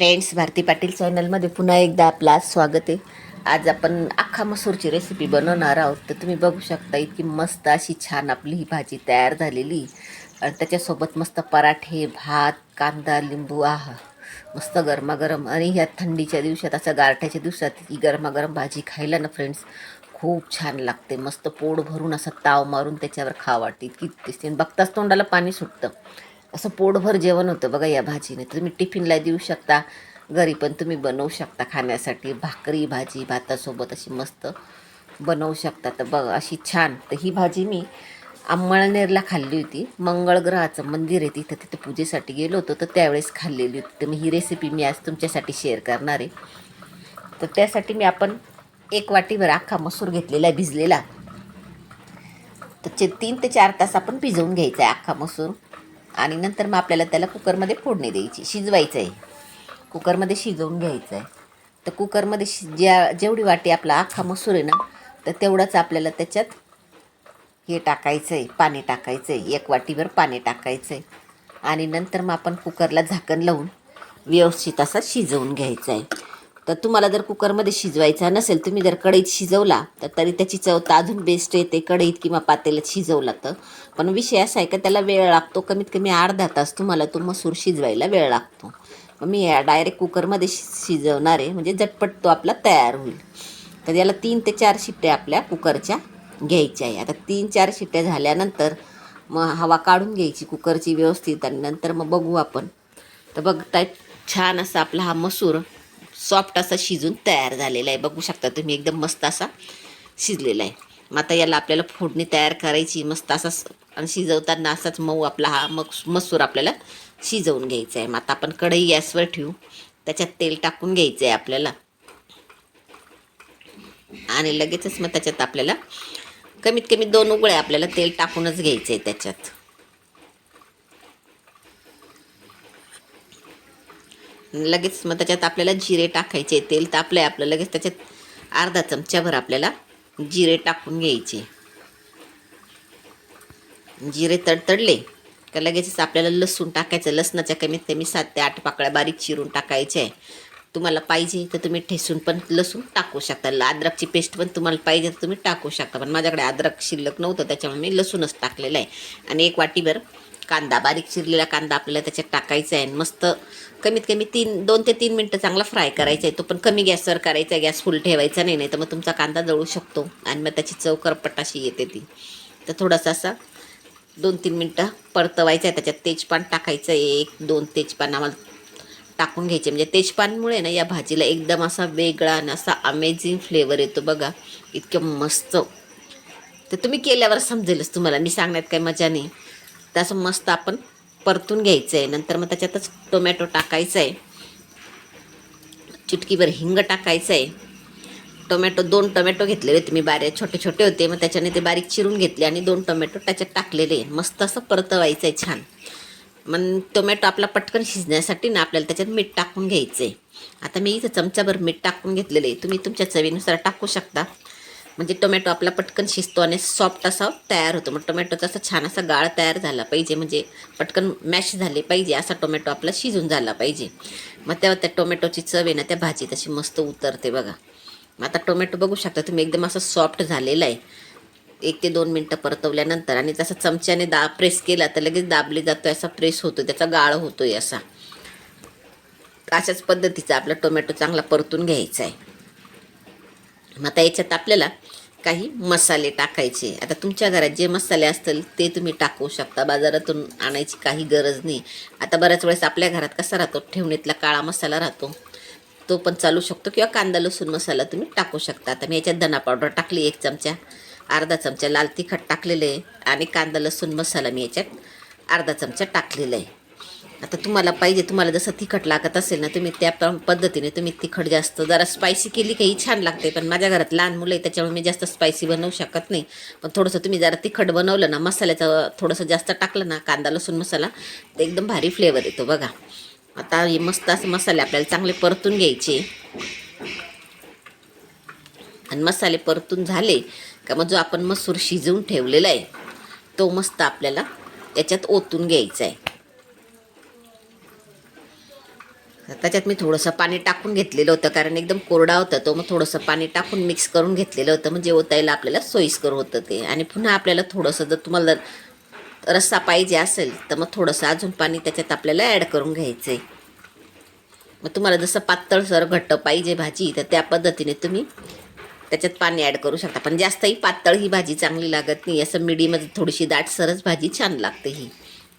Friends Bharti Patil चॅनलमध्ये पुन्हा एकदा आपलं आज स्वागत आहे. आज आपण अख्खा मसूरची रेसिपी बनवणार आहोत. तर तुम्ही बघू शकता इतकी मस्त अशी छान आपली ही भाजी तयार झालेली. आणि त्याच्यासोबत मस्त पराठे भात कांदा लिंबू आहा मस्त गरमागरम. आणि ह्या थंडीच्या दिवसात असं गारठ्याच्या दिवसात ही गरमागरम भाजी खायला ना फ्रेंड्स खूप छान लागते. मस्त पोट भरून असं ताव मारून त्याच्यावर खा वाटते. इतकी दिसते आणि बघताच तोंडाला पाणी सुटतं. असं पोटभर जेवण होतं बघा या भाजीने. तुम्ही टिफिनला देऊ शकता घरी पण तुम्ही बनवू शकता खाण्यासाठी. भाकरी भाजी भातासोबत अशी मस्त बनवू शकता. तर बघ अशी छान. तर ही भाजी मी अंमळनेरला खाल्ली होती. मंगळग्रहाचं मंदिर आहे तिथं तिथं पूजेसाठी गेलो होतो. तर त्यावेळेस खाल्लेली होती. तर मी ही रेसिपी मी आज तुमच्यासाठी शेअर करणार आहे. तर त्यासाठी मी आपण एक वाटीभर अख्खा मसूर घेतलेला आहे भिजलेला. तर चे तीन ते चार तास आपण भिजवून घ्यायचा आहे अख्खा मसूर. आणि नंतर मग आपल्याला त्याला कुकरमध्ये फोडणी द्यायची शिजवायचं आहे कुकरमध्ये शिजवून घ्यायचं आहे तर कुकरमध्ये शि ज्या जेवढी वाटी आपला अख्खा मसूर आहे ना तर तेवढंच आपल्याला त्याच्यात हे टाकायचं आहे पाणी टाकायचं आहे एक वाटीभर पाणी टाकायचं आहे आणि नंतर मग आपण कुकरला झाकण लावून व्यवस्थित असा शिजवून घ्यायचं आहे तर तुम्हाला जर कुकरमध्ये शिजवायचा नसेल तुम्ही जर कढईत शिजवला तर तरी त्याची चव तर अजून बेस्ट येते कढईत किंवा पातेल्यात शिजवला तर. पण विषय असा आहे का त्याला वेळ लागतो कमीत कमी अर्धा तास तुम्हाला तो मसूर शिजवायला वेळ लागतो. मग मी डायरेक्ट कुकरमध्ये शि शिजवणार आहे म्हणजे झटपट तो आपला तयार होईल. तर याला तीन ते चार शिट्ट्या आपल्या कुकरच्या घ्यायच्या आहे. आता तीन चार शिट्ट्या झाल्यानंतर मग हवा काढून घ्यायची कुकरची व्यवस्थित आणि नंतर मग बघू आपण. तर बघताय छान असा आपला हा मसूर सॉफ्ट असा शिजून तयार झालेला आहे. बघू शकता तुम्ही एकदम मस्त असा शिजलेला आहे. मग आता याला आपल्याला फोडणी तयार करायची मस्त असा स- आणि शिजवताना असाच मऊ आपला हा मग मसूर आपल्याला शिजवून घ्यायचा आहे. मग आता आपण कढई गॅसवर ठेवू. त्याच्यात तेल टाकून घ्यायचं आहे आपल्याला. आणि लगेचच मग त्याच्यात आपल्याला कमीत कमी दोन उकळे आपल्याला तेल टाकूनच घ्यायचं आहे त्याच्यात. लगेच मग त्याच्यात आपल्याला जिरे टाकायचे तेल तापलं आहे आपलं लगेच त्याच्यात अर्धा चमच्याभर आपल्याला जिरे टाकून घ्यायचे. जिरे तडतडले का लगेचच आपल्याला लसूण टाकायचं लसणाच्या कमीत कमी सात ते आठ पाकळ्या बारीक चिरून टाकायच्या आहे तुम्हाला पाहिजे तर तुम्ही ठेसून पण लसूण टाकू शकता. अद्रकची पेस्ट पण तुम्हाला पाहिजे तर तुम्ही टाकू शकता. पण माझ्याकडे अद्रक शिल्लक नव्हतं त्याच्यामुळे मी लसूणच टाकलेलं आहे. आणि एक वाटीभर कांदा बारीक चिरलेला कांदा आपल्याला त्याच्यात टाकायचा आहे. आणि मस्त कमीत कमी तीन दोन ते तीन मिनटं चांगला फ्राय करायचा आहे. तो पण कमी गॅसवर करायचा आहे. गॅस फुल ठेवायचा नाही नाही तर मग तुमचा कांदा जळू शकतो आणि मग त्याची चव करपट अशी येते ती. तर थोडासा असा दोन तीन मिनटं परतवायचं आहे. त्याच्यात तेजपान टाकायचं आहे. एक दोन तेजपान आम्हाला टाकून घ्यायचे म्हणजे तेजपानमुळे ना या भाजीला एकदम असा वेगळा आणि असा अमेझिंग फ्लेवर येतो बघा. इतकं मस्त. तर तुम्ही केल्यावर समजेलच तुम्हाला. मी सांगण्यात काही मजा नाही. त्याचं मस्त आपण परतून घ्यायचं आहे नंतर मग त्याच्यातच टोमॅटो टाकायचं आहे चिटकीभर हिंग टाकायचं आहे टोमॅटो दोन टोमॅटो घेतलेले होते मी बारे छोटे छोटे होते. मग त्याच्याने ते बारीक चिरून घेतले आणि दोन टोमॅटो त्याच्यात टाकलेले. आहे मस्त असं परतवायचं आहे छान. मग टोमॅटो आपला पटकन शिजण्यासाठी ना आपल्याला त्याच्यात मीठ टाकून घ्यायचं आहे आता मी इथं चमचाभर मीठ टाकून घेतलेलं आहे. तुम्ही तुमच्या चवीनुसार टाकू शकता. म्हणजे टोमॅटो आपला पटकन शिजतो आणि सॉफ्ट असा तयार होतो. मग टोमॅटोचा असा छान असा गाळ तयार झाला पाहिजे. म्हणजे पटकन मॅश झाले पाहिजे. असा टोमॅटो आपला शिजून झाला पाहिजे. मग तेव्हा त्या टोमॅटोची चव आहे ना त्या भाजीत अशी मस्त उतरते बघा. मग आता टोमॅटो बघू शकता तुम्ही एकदम असं सॉफ्ट झालेला आहे. एक ते दोन मिनटं परतवल्यानंतर आणि तसा चमच्याने दा प्रेस केला तर लगेच दाबले जातो असा प्रेस होतो त्याचा गाळ होतोय असा. अशाच पद्धतीचा आपला टोमॅटो चांगला परतून घ्यायचा आहे. आता याच्यात आपल्याला काही मसाले टाकायचे. आता तुमच्या घरात जे मसाले असतील ते तुम्ही टाकू शकता. बाजारातून आणायची काही गरज नाही. आता बऱ्याच वेळेस आपल्या घरात कसा राहतो? ठेवणीतला काळा मसाला राहतो. तो पण चालू शकतो किंवा कांदा लसूण मसाला तुम्ही टाकू शकता. आता मी याच्यात धना पावडर टाकली एक चमचा अर्धा चमचा लाल तिखट टाकलेलं आहे आणि कांदा लसूण मसाला मी याच्यात अर्धा चमचा टाकलेला आहे. आता तुम्हाला पाहिजे तुम्हाला जसं तिखट लागत असेल ना तुम्ही त्या पद्धतीने तुम्ही तिखट जास्त जरा स्पायसी केली काही छान लागते. पण माझ्या घरात लहान मुलं आहे त्याच्यामुळे मी जास्त स्पायसी बनवू शकत नाही. पण थोडंसं तुम्ही जरा तिखट बनवलं ना मसाल्याचं थोडंसं जास्त टाकलं ना कांदा लसूण मसाला तर एकदम भारी फ्लेवर येतो बघा. आता हे मस्त असे मसाले आपल्याला चांगले परतून घ्यायचे. आणि मसाले परतून झाले का मग जो आपण मसूर शिजवून ठेवलेला आहे तो मस्त आपल्याला त्याच्यात ओतून घ्यायचा आहे. त्याच्यात मी थोडंसं पाणी टाकून घेतलेलं होतं कारण एकदम कोरडा होता तो. मग थोडंसं पाणी टाकून मिक्स करून घेतलेलं होतं म्हणजे ओतायला आपल्याला सोयीस्कर होतं ते. आणि पुन्हा आपल्याला थोडंसं जर तुम्हाला रस्सा पाहिजे असेल तर मग थोडंसं अजून पाणी त्याच्यात आपल्याला ॲड करून घ्यायचं आहे मग तुम्हाला जसं पातळसर घट्ट पाहिजे भाजी तर त्या पद्धतीने तुम्ही त्याच्यात पाणी ॲड करू शकता. पण जास्तही पातळ ही भाजी चांगली लागत नाही. असं मिडीमध्ये थोडीशी दाटसरच भाजी छान लागते ही.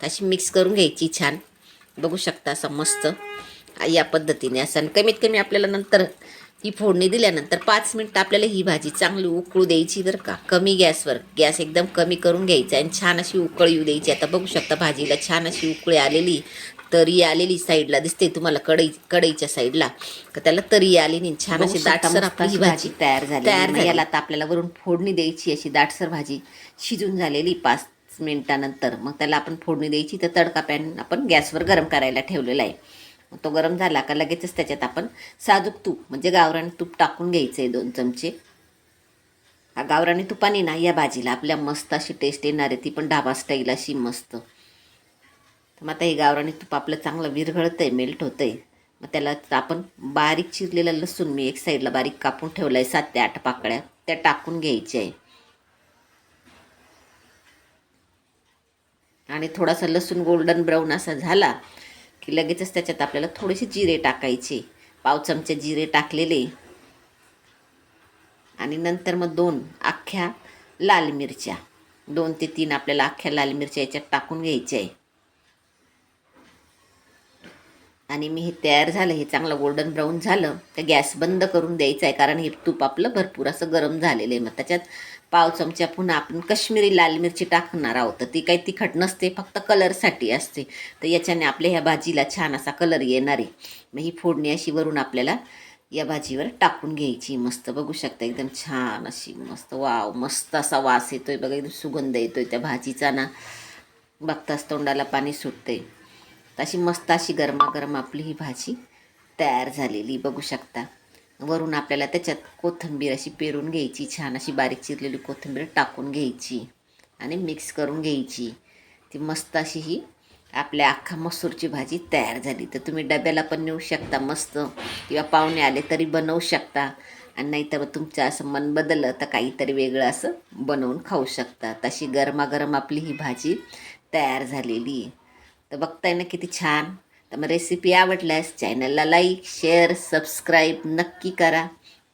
अशी मिक्स करून घ्यायची छान. बघू शकता असं मस्त. या पद्धतीने असं. आणि कमीत कमी आपल्याला नंतर ही फोडणी दिल्यानंतर पाच मिनटं आपल्याला ही भाजी चांगली उकळू द्यायची बरं का. कमी गॅसवर. गॅस एकदम कमी करून घ्यायचा आणि छान अशी उकळ येऊ द्यायची. आता बघू शकता भाजीला छान अशी उकळी आलेली तरी आलेली साईडला दिसते तुम्हाला कढई कढईच्या साईडला. तर त्याला तरी आली नाही. छान अशी दाटसर आपली भाजी तयार झाली तयार झाली. याला आता आपल्याला वरून फोडणी द्यायची अशी दाटसर भाजी शिजून झालेली पाच मिनिटानंतर. मग त्याला आपण फोडणी द्यायची. तर तडका पॅन आपण गॅसवर गरम करायला ठेवलेला आहे. तो गरम झाला का लगेचच त्याच्यात आपण साजूक तूप म्हणजे गावरान तूप टाकून घ्यायचं आहे दोन चमचे. हा गावरानी तुपाने ना या भाजीला आपल्या मस्त अशी टेस्ट येणार आहे ती पण ढाबा स्टाईल अशी मस्त. तर मग आता हे गावरानी तूप आपलं चांगलं विरघळतं आहे मेल्ट होतं आहे मग त्याला आपण बारीक चिरलेलं लसूण मी एक साईडला बारीक कापून ठेवलं आहे सात ते आठ पाकळ्या. त्या टाकून घ्यायच्या आहे आणि थोडासा लसूण गोल्डन ब्राऊन असा झाला की लगेचच त्याच्यात आपल्याला थोडेसे जिरे टाकायचे. पाव चमचे जिरे टाकलेले. आणि नंतर मग दोन अख्ख्या लाल मिरच्या. दोन ते तीन आपल्याला अख्ख्या लाल मिरच्या याच्यात टाकून घ्यायच्या आहे आणि मी हे तयार झालं हे चांगलं गोल्डन ब्राऊन झालं. तर गॅस बंद करून द्यायचं आहे कारण हे तूप आपलं भरपूर असं गरम झालेलं आहे. मग त्याच्यात पाव चमचा पुन्हा आपण कश्मीरी लाल मिरची टाकणार आहोत. तर ती काही तिखट नसते फक्त कलरसाठी असते. तर याच्याने आपल्या ह्या भाजीला छान असा कलर येणार आहे. मग ही फोडणी अशी वरून आपल्याला या भाजीवर टाकून घ्यायची. मस्त बघू शकता एकदम छान अशी मस्त वाव मस्त असा वास येतोय बघा एकदम सुगंध येतोय त्या भाजीचा ना. बघताच तोंडाला पाणी सुटते अशी मस्त अशी गरमागरम आपली ही भाजी तयार झालेली बघू शकता. वरून आपल्याला त्याच्यात कोथिंबीर अशी पेरून घ्यायची छान अशी बारीक चिरलेली कोथिंबीर टाकून घ्यायची आणि मिक्स करून घ्यायची. ती मस्त अशी ही आपल्या अख्खा मसूरची भाजी तयार झाली. तर तुम्ही डब्याला पण नेऊ शकता मस्त. किंवा पाहुणे आले तरी बनवू शकता. आणि नाहीतर तुमचं असं मन बदललं तर काहीतरी वेगळं असं बनवून खाऊ शकता. तशी गरमागरम आपली ही भाजी तयार झालेली. तर बघताय ना किती छान. तर मग रेसिपी आवडल्यास चॅनलला लाईक शेअर सबस्क्राईब नक्की करा.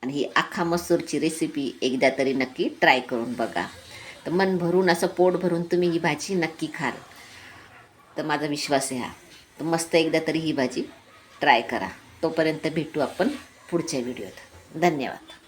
आणि ही आखा मसूरची रेसिपी एकदा तरी नक्की ट्राय करून बघा. तर मन भरून असं पोट भरून तुम्ही ही भाजी नक्की खाल. तर माझा विश्वास आहे हा. तर मस्त एकदा तरी ही भाजी ट्राय करा. तोपर्यंत भेटू आपण पुढच्या व्हिडिओत धन्यवाद.